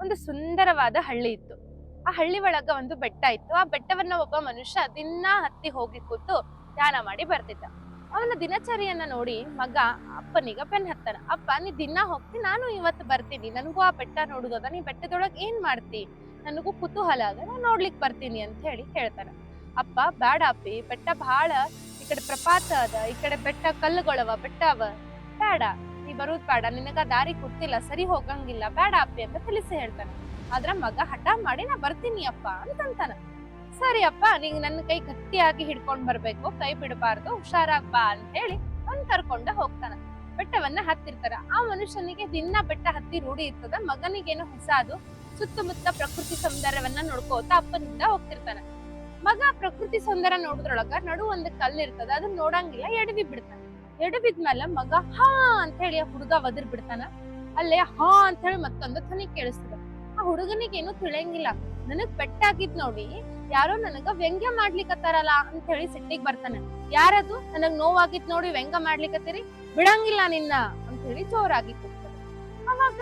ಒಂದು ಸುಂದರವಾದ ಹಳ್ಳಿ ಇತ್ತು. ಆ ಹಳ್ಳಿ ಒಳಗ ಒಂದು ಬೆಟ್ಟ ಇತ್ತು. ಆ ಬೆಟ್ಟವನ್ನ ಒಬ್ಬ ಮನುಷ್ಯ ದಿನ ಹತ್ತಿ ಹೋಗಿ ಕೂತು ಧ್ಯಾನ ಮಾಡಿ ಬರ್ತಿದ್ದ. ಅವನ ದಿನಚರಿಯನ್ನ ನೋಡಿ ಮಗ, ಅಪ್ಪನಿಗೆ ಪೆನ್ ಹತ್ತಾನ. ಅಪ್ಪ, ನೀ ದಿನ ಹೋಗ್ತಿ, ನಾನು ಇವತ್ತು ಬರ್ತೀನಿ. ನನಗೂ ಆ ಬೆಟ್ಟ ನೋಡುದದ ನೀ ಬೆಟ್ಟದೊಳಗೆ ಏನ್ ಮಾಡ್ತಿ? ನನಗೂ ಕುತೂಹಲ ಅದ. ನಾನು ನೋಡ್ಲಿಕ್ ಬರ್ತೀನಿ ಅಂತ ಹೇಳಿ ಹೇಳ್ತಾನ. ಅಪ್ಪ, ಬ್ಯಾಡ ಅಪ್ಪಿ. ಬೆಟ್ಟ ಬಹಳ ಈ ಕಡೆ ಪ್ರಪಾತ ಅದ. ಈ ಕಡೆ ಬೆಟ್ಟ ಕಲ್ಲುಗಳವ, ಬೆಟ್ಟ ಅವ. ಬೇಡ ನೀ ಬರೋದ್ ಬೇಡ, ನಿನಗ ದಾರಿ ಕೊಡ್ತಿಲ್ಲ, ಸರಿ ಹೋಗಂಗಿಲ್ಲ, ಬೇಡ ಅಪ್ಪಿ ಅಂತ ತಿಳಿಸಿ ಹೇಳ್ತಾನೆ. ಆದ್ರ ಮಗ ಹಠ ಮಾಡಿ ನಾ ಬರ್ತೀನಿ ಅಪ್ಪ ಅಂತಂತಾನ. ಸರಿ ಅಪ್ಪ ನಿಂಗ್ ನನ್ನ ಕೈ ಗಟ್ಟಿಯಾಗಿ ಹಿಡ್ಕೊಂಡ್ ಬರ್ಬೇಕು, ಕೈ ಬಿಡಬಾರ್ದು, ಹುಷಾರಾಗ್ ಬಾ ಅಂತ ಹೇಳಿ ಅವ್ನ್ ಕರ್ಕೊಂಡ ಹೋಗ್ತಾನ. ಬೆಟ್ಟವನ್ನ ಹತ್ತಿರ್ತಾರ. ಆ ಮನುಷ್ಯನಿಗೆ ದಿನ ಬೆಟ್ಟ ಹತ್ತಿ ರೂಢಿ ಇರ್ತದ, ಮಗನಿಗೇನು ಹೊಸ ಅದು ಸುತ್ತಮುತ್ತ ಪ್ರಕೃತಿ ಸೌಂದರ್ಯವನ್ನ ನೋಡ್ಕೋತ ಅಪ್ಪನಿಂದ ಹೋಗ್ತಿರ್ತಾನ. ಮಗ ಪ್ರಕೃತಿ ಸೌಂದರ್ಯ ನೋಡಿದ್ರೊಳಗ ನಡು ಒಂದ್ ಕಲ್ಲು ಇರ್ತದ ಅದನ್ನ ನೋಡಂಗಿಲ್ಲ, ಎಡವಿ ಬಿಡ್ತಾನ. ಎಡವಿದ್ಮೇಲೆ ಮಗ ಹಾ ಅಂತ ಹೇಳಿ ಆ ಹುಡುಗ ಒದರ್ ಬಿಡ್ತಾನ. ಅಲ್ಲೇ ಹಾ ಅಂತ ಹೇಳಿ ಮತ್ತೊಂದು ಧ್ವನಿ ಕೇಳಿಸ್ತದ. ಆ ಹುಡುಗನಿಗೆ ಏನು ತಿಳಿಯಂಗಿಲ್ಲ. ನನಗ್ ಪೆಟ್ಟಾಗಿದ್ ನೋಡಿ ಯಾರೋ ನನಗ ವ್ಯಂಗ್ಯ ಮಾಡ್ಲಿಕ್ಕತ್ತಾರಲ್ಲ ಅಂತ ಹೇಳಿ ಸಿಟ್ಟಿಗೆ ಬರ್ತಾನೆ. ಯಾರದು? ನನಗ್ ನೋವಾಗಿದ್ ನೋಡಿ ವ್ಯಂಗ್ಯ ಮಾಡ್ಲಿಕ್ಕತ್ತೀರಿ ಬಿಡಂಗಿಲ್ಲ ನಿನ್ನ ಅಂತ ಹೇಳಿ ಜೋರಾಗಿ ಕೂಗ್ತದೆ ಅವಾಗ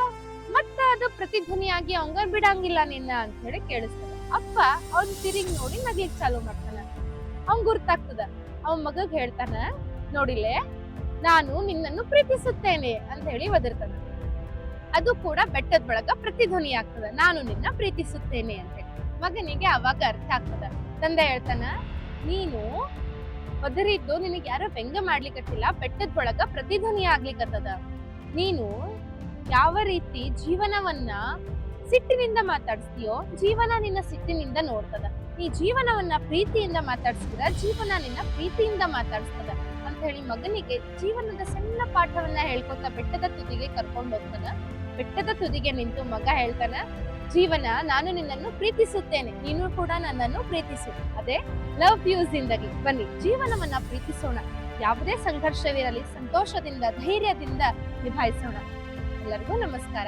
ಮತ್ತ ಅದು ಪ್ರತಿಧ್ವನಿಯಾಗಿ ಅವಂಗ ಬಿಡಂಗಿಲ್ಲ ನಿನ್ನ ಅಂತ ಹೇಳಿ ಕೇಳಿಸ್ತದೆ. ಅಪ್ಪ ಅವ್ನ್ ತಿರುಗಿ ನೋಡಿ ನಗ್ಲಿಕ್ ಚಾಲು ಮಾಡ್ತಾನ. ಅವ್ನ್ ಗುರ್ತಾಗ್ತದ. ಅವನ್ ಮಗಗ್ ಹೇಳ್ತಾನ ನೋಡಿಲೆ ನಾನು ನಿನ್ನನ್ನು ಪ್ರೀತಿಸುತ್ತೇನೆ ಅಂತ ಹೇಳಿ ಒದರ್ತಾನ. ಅದು ಕೂಡ ಬೆಟ್ಟದ ಒಳಗ ಪ್ರತಿಧ್ವನಿ ಆಗ್ತದ. ನಾನು ನಿನ್ನ ಪ್ರೀತಿಸುತ್ತೇನೆ ಅಂತ ಹೇಳಿ. ಮಗನಿಗೆ ಅವಾಗ ಅರ್ಥ ಆಗ್ತದ. ತಂದೆ ಹೇಳ್ತಾನ, ನೀನು ಒದರಿದ್ದು ನಿನಗೆ ಯಾರೋ ವ್ಯಂಗ್ಯ ಮಾಡ್ಲಿಕ್ಕತ್ತಿಲ್ಲ ಬೆಟ್ಟದ ಒಳಗ ಪ್ರತಿಧ್ವನಿ ಆಗ್ಲಿಕತ್ತದ ನೀನು ಯಾವ ರೀತಿ ಜೀವನವನ್ನ ಸಿಟ್ಟಿನಿಂದ ಮಾತಾಡಿಸ್ತೀಯೋ, ಜೀವನ ನಿನ್ನ ಸಿಟ್ಟಿನಿಂದ ನೋಡ್ತದ. ನೀ ಜೀವನವನ್ನ ಪ್ರೀತಿಯಿಂದ ಮಾತಾಡ್ಸಿದ್ರ ಜೀವನ ನಿನ್ನ ಪ್ರೀತಿಯಿಂದ ಮಾತಾಡಿಸ್ತದ. ಅಂತ ಹೇಳಿ ಮಗನಿಗೆ ಜೀವನದ ಸಣ್ಣ ಪಾಠವನ್ನ ಹೇಳ್ಕೊತ ಬೆಟ್ಟದ ತುದಿಗೆ ಕರ್ಕೊಂಡು ಹೋಗ್ತಾನ. ಬೆಟ್ಟದ ತುದಿಗೆ ನಿಂತು ಮಗ ಹೇಳ್ತಾನ, ಜೀವನ, ನಾನು ನಿನ್ನನ್ನು ಪ್ರೀತಿಸುತ್ತೇನೆ. ನೀನು ಕೂಡ ನನ್ನನ್ನು ಪ್ರೀತಿಸು. ಅದೇ ಲವ್ ವ್ಯೂಸ್ ಜಿಂದಗಿ ಬನ್ನಿ, ಜೀವನವನ್ನ ಪ್ರೀತಿಸೋಣ. ಯಾವುದೇ ಸಂಘರ್ಷವಿರಲಿ, ಸಂತೋಷದಿಂದ, ಧೈರ್ಯದಿಂದ ನಿಭಾಯಿಸೋಣ. ಎಲ್ಲರಿಗೂ ನಮಸ್ಕಾರ.